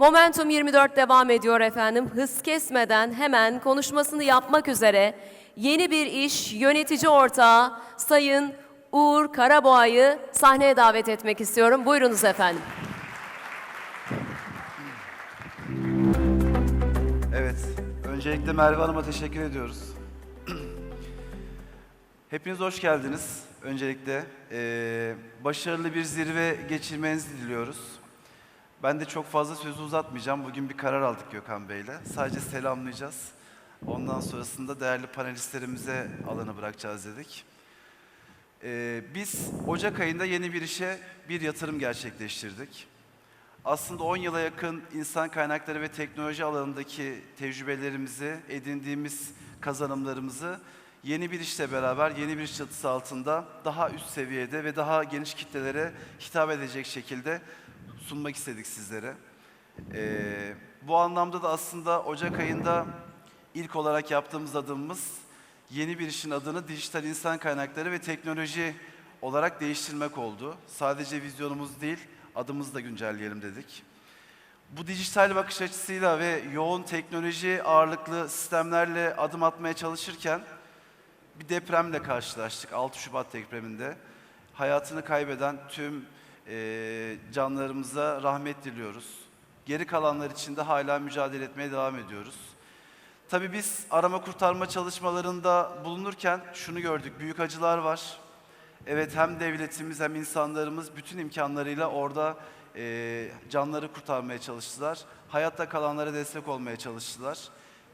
Momentum 24 devam ediyor efendim. Hız kesmeden hemen konuşmasını yapmak üzere yeni bir iş yönetici ortağı Sayın Uğur Karaboğa'yı sahneye davet etmek istiyorum. Buyurunuz efendim. Evet, öncelikle Merve Hanım'a teşekkür ediyoruz. Hepiniz hoş geldiniz. Öncelikle Ee, başarılı bir zirve geçirmenizi diliyoruz. Ben de çok fazla sözü uzatmayacağım. Bugün bir karar aldık Gökhan Bey'le. Sadece selamlayacağız. Ondan sonrasında değerli panelistlerimize alanı bırakacağız dedik. Ee, biz Ocak ayında yeni bir işe bir yatırım gerçekleştirdik. Aslında 10 yıla yakın insan kaynakları ve teknoloji alanındaki tecrübelerimizi, edindiğimiz kazanımlarımızı yeni bir işle beraber, yeni bir çatısı altında daha üst seviyede ve daha geniş kitlelere hitap edecek şekilde sunmak istedik sizlere. Ee, bu anlamda da aslında Ocak ayında ilk olarak yaptığımız adımımız yeni bir işin adını dijital insan kaynakları ve teknoloji olarak değiştirmek oldu. Sadece vizyonumuz değil, adımızı da güncelleyelim dedik. Bu dijital bakış açısıyla ve yoğun teknoloji ağırlıklı sistemlerle adım atmaya çalışırken bir depremle karşılaştık 6 Şubat depreminde. Hayatını kaybeden tüm eee, canlarımıza rahmet diliyoruz. Geri kalanlar için de hala mücadele etmeye devam ediyoruz. Tabii biz arama kurtarma çalışmalarında bulunurken şunu gördük, büyük acılar var. Evet hem devletimiz hem insanlarımız bütün imkanlarıyla orada eee, canları kurtarmaya çalıştılar. Hayatta kalanlara destek olmaya çalıştılar.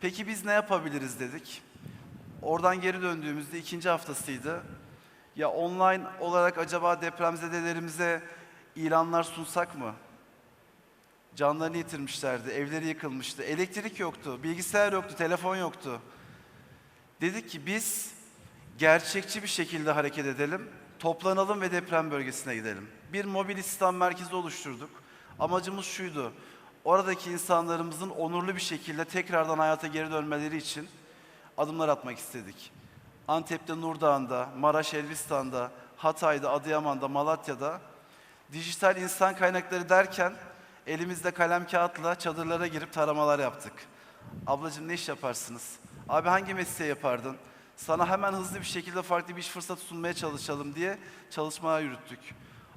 Peki biz ne yapabiliriz dedik. Oradan geri döndüğümüzde ikinci haftasıydı. Ya online olarak acaba depremzedelerimize ilanlar sunsak mı? Canlarını yitirmişlerdi, evleri yıkılmıştı, elektrik yoktu, bilgisayar yoktu, telefon yoktu. Dedik ki biz gerçekçi bir şekilde hareket edelim, toplanalım ve deprem bölgesine gidelim. Bir mobil İslam merkezi oluşturduk. Amacımız şuydu, oradaki insanlarımızın onurlu bir şekilde tekrardan hayata geri dönmeleri için adımlar atmak istedik. Antep'te Nurdağ'ında, Maraş Elbistan'da, Hatay'da, Adıyaman'da, Malatya'da dijital insan kaynakları derken elimizde kalem kağıtla çadırlara girip taramalar yaptık. Ablacığım ne iş yaparsınız? Abi hangi mesleği yapardın? Sana hemen hızlı bir şekilde farklı bir iş fırsatı sunmaya çalışalım diye çalışmalar yürüttük.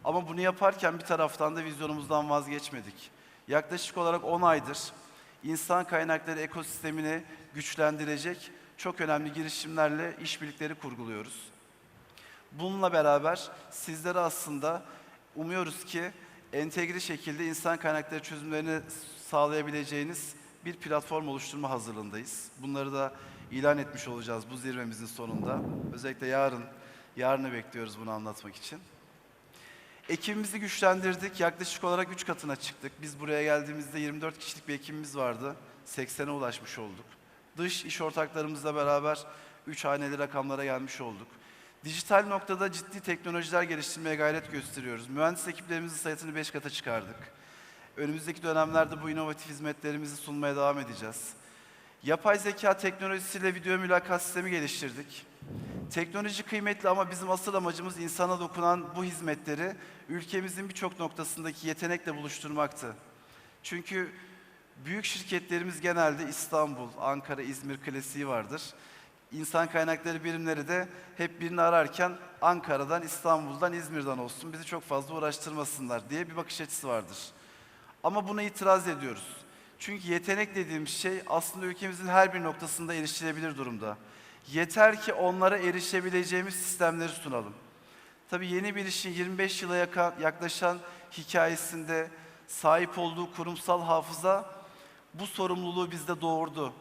Ama bunu yaparken bir taraftan da vizyonumuzdan vazgeçmedik. Yaklaşık olarak 10 aydır insan kaynakları ekosistemini güçlendirecek çok önemli girişimlerle işbirlikleri kurguluyoruz. Bununla beraber sizlere aslında umuyoruz ki entegre şekilde insan kaynakları çözümlerini sağlayabileceğiniz bir platform oluşturma hazırlığındayız. Bunları da ilan etmiş olacağız bu zirvemizin sonunda. Özellikle yarın, yarını bekliyoruz bunu anlatmak için. Ekibimizi güçlendirdik. Yaklaşık olarak 3 katına çıktık. Biz buraya geldiğimizde 24 kişilik bir ekibimiz vardı. 80'e ulaşmış olduk. Dış iş ortaklarımızla beraber 3 haneli rakamlara gelmiş olduk. Dijital noktada ciddi teknolojiler geliştirmeye gayret gösteriyoruz. Mühendis ekiplerimizin sayısını 5 kata çıkardık. Önümüzdeki dönemlerde bu inovatif hizmetlerimizi sunmaya devam edeceğiz. Yapay zeka teknolojisiyle video mülakat sistemi geliştirdik. Teknoloji kıymetli ama bizim asıl amacımız insana dokunan bu hizmetleri ülkemizin birçok noktasındaki yetenekle buluşturmaktı. Çünkü büyük şirketlerimiz genelde İstanbul, Ankara, İzmir klasiği vardır. İnsan kaynakları birimleri de hep birini ararken Ankara'dan, İstanbul'dan, İzmir'den olsun bizi çok fazla uğraştırmasınlar diye bir bakış açısı vardır. Ama buna itiraz ediyoruz. Çünkü yetenek dediğimiz şey aslında ülkemizin her bir noktasında erişilebilir durumda. Yeter ki onlara erişebileceğimiz sistemleri sunalım. Tabii yeni bir işin 25 yıla yaklaşan hikayesinde sahip olduğu kurumsal hafıza bu sorumluluğu bizde doğurdu.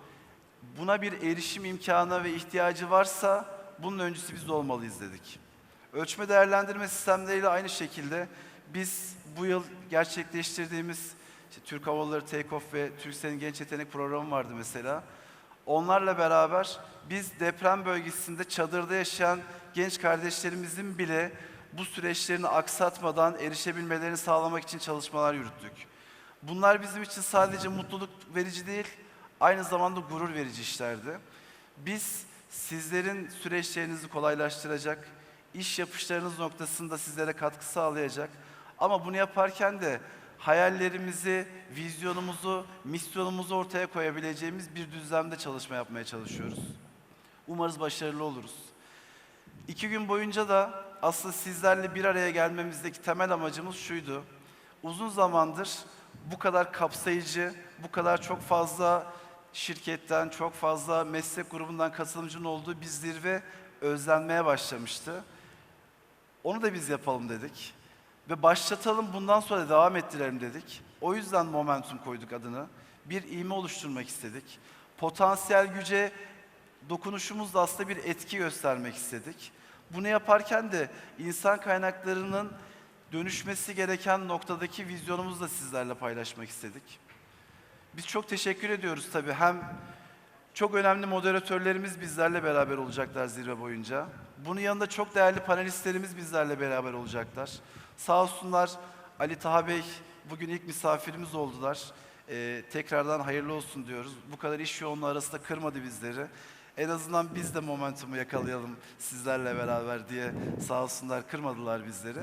Buna bir erişim imkanı ve ihtiyacı varsa bunun öncüsü biz olmalıyız dedik. Ölçme değerlendirme sistemleriyle aynı şekilde biz bu yıl gerçekleştirdiğimiz işte Türk Hava Yolları Take Off ve Türkcell'in Genç Yetenek Programı vardı mesela. Onlarla beraber biz deprem bölgesinde çadırda yaşayan genç kardeşlerimizin bile bu süreçlerini aksatmadan erişebilmelerini sağlamak için çalışmalar yürüttük. Bunlar bizim için sadece mutluluk verici değil, aynı zamanda gurur verici işlerdi. Biz sizlerin süreçlerinizi kolaylaştıracak, iş yapışlarınız noktasında sizlere katkı sağlayacak ama bunu yaparken de hayallerimizi, vizyonumuzu, misyonumuzu ortaya koyabileceğimiz bir düzlemde çalışma yapmaya çalışıyoruz. Umarız başarılı oluruz. İki gün boyunca da aslında sizlerle bir araya gelmemizdeki temel amacımız şuydu. Uzun zamandır bu kadar kapsayıcı, bu kadar çok fazla şirketten, çok fazla meslek grubundan katılımcının olduğu bir zirve özlenmeye başlamıştı. Onu da biz yapalım dedik. Ve başlatalım bundan sonra devam ettirelim dedik. O yüzden momentum koyduk adını. Bir iğme oluşturmak istedik. Potansiyel güce dokunuşumuzla aslında bir etki göstermek istedik. Bunu yaparken de insan kaynaklarının dönüşmesi gereken noktadaki vizyonumuzu da sizlerle paylaşmak istedik. Biz çok teşekkür ediyoruz tabii. Hem çok önemli moderatörlerimiz bizlerle beraber olacaklar zirve boyunca. Bunun yanında çok değerli panelistlerimiz bizlerle beraber olacaklar. Sağ olsunlar Ali Taha Bey bugün ilk misafirimiz oldular. Ee, tekrardan hayırlı olsun diyoruz. Bu kadar iş yoğunluğu arasında kırmadı bizleri. En azından biz de momentumu yakalayalım sizlerle beraber diye sağ olsunlar kırmadılar bizleri.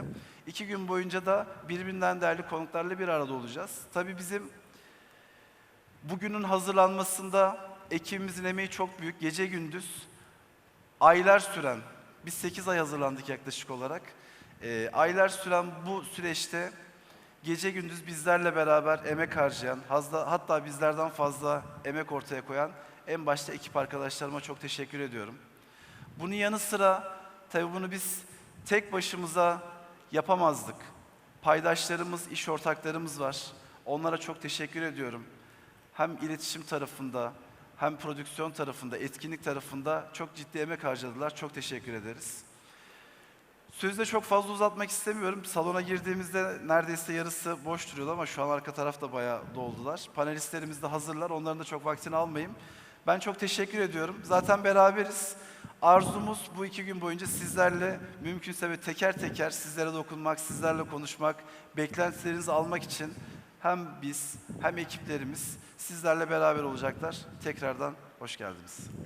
İki gün boyunca da birbirinden değerli konuklarla bir arada olacağız. Tabii bizim Bugünün hazırlanmasında ekibimizin emeği çok büyük. Gece gündüz aylar süren, biz 8 ay hazırlandık yaklaşık olarak. Ee, aylar süren bu süreçte gece gündüz bizlerle beraber emek harcayan, hatta, hatta bizlerden fazla emek ortaya koyan en başta ekip arkadaşlarıma çok teşekkür ediyorum. Bunun yanı sıra tabii bunu biz tek başımıza yapamazdık. Paydaşlarımız, iş ortaklarımız var. Onlara çok teşekkür ediyorum. Hem iletişim tarafında, hem prodüksiyon tarafında, etkinlik tarafında çok ciddi emek harcadılar. Çok teşekkür ederiz. Sözü de çok fazla uzatmak istemiyorum. Salona girdiğimizde neredeyse yarısı boş duruyordu ama şu an arka tarafta bayağı doldular. Panelistlerimiz de hazırlar. Onların da çok vaktini almayayım. Ben çok teşekkür ediyorum. Zaten beraberiz. Arzumuz bu iki gün boyunca sizlerle mümkünse ve teker teker sizlere dokunmak, sizlerle konuşmak, beklentilerinizi almak için hem biz hem ekiplerimiz sizlerle beraber olacaklar. Tekrardan hoş geldiniz.